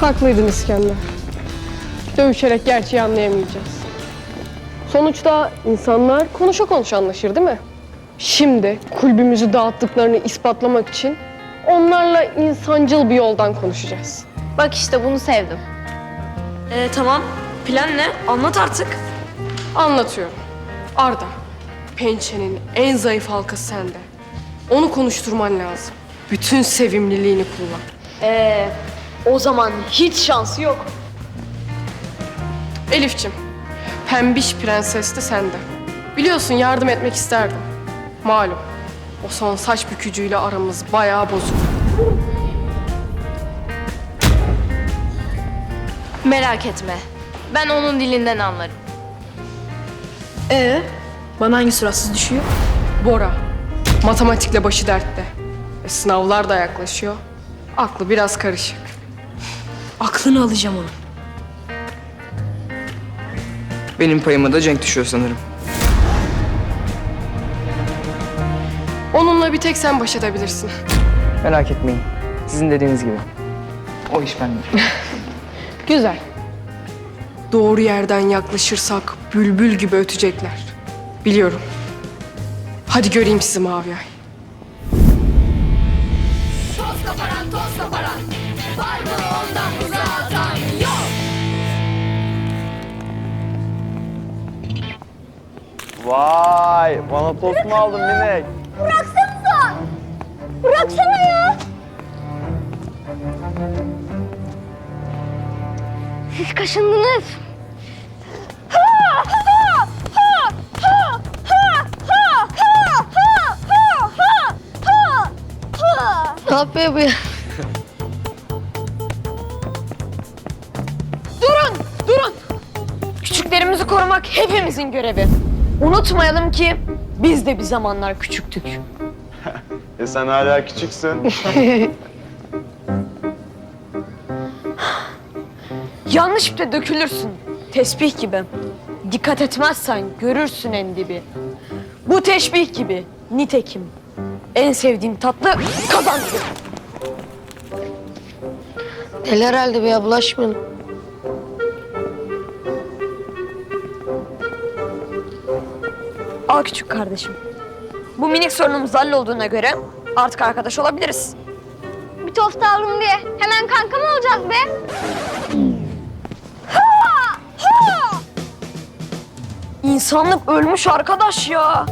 Haklıydın İskender. Dövüşerek gerçeği anlayamayacağız. Sonuçta insanlar konuşa konuşa anlaşır değil mi? Şimdi kulübümüzü dağıttıklarını ispatlamak için onlarla insancıl bir yoldan konuşacağız. Bak işte bunu sevdim. Ee, tamam. Plan ne? Anlat artık. Anlatıyorum. Arda, pençenin en zayıf halkası sende. Onu konuşturman lazım. Bütün sevimliliğini kullan. Ee, o zaman hiç şansı yok. Elifçim, pembiş prenses de sende. Biliyorsun yardım etmek isterdim. Malum, o son saç bükücüyle aramız bayağı bozuk. Merak etme. Ben onun dilinden anlarım. Ee, bana hangi suratsız düşüyor? Bora, matematikle başı dertte. E, sınavlar da yaklaşıyor. Aklı biraz karışık. Aklını alacağım onu. Benim payıma da Cenk düşüyor sanırım. Onunla bir tek sen baş edebilirsin. Merak etmeyin. Sizin dediğiniz gibi. O iş bende. Güzel. Doğru yerden yaklaşırsak bülbül gibi ötecekler. Biliyorum. Hadi göreyim sizi Mavi Ay. Toz koparan toz koparan Var mı ondan Vay, bana tost mu aldın minik? Bıraksanıza. Bıraksana ya. Siz kaşındınız. Ne yapıyor bu ya? Durun, durun. Küçüklerimizi korumak hepimizin görevi. Unutmayalım ki biz de bir zamanlar küçüktük. E sen hala küçüksün. Yanlış bir de dökülürsün. Tesbih gibi. Dikkat etmezsen görürsün en dibi. Bu teşbih gibi. Nitekim. En sevdiğim tatlı kazandı. Deli herhalde be ya bulaşmayalım. Al küçük kardeşim. Bu minik sorunumuz hallolduğuna göre artık arkadaş olabiliriz. Bir tost aldım diye hemen kanka mı olacağız be? İnsanlık ölmüş arkadaş ya.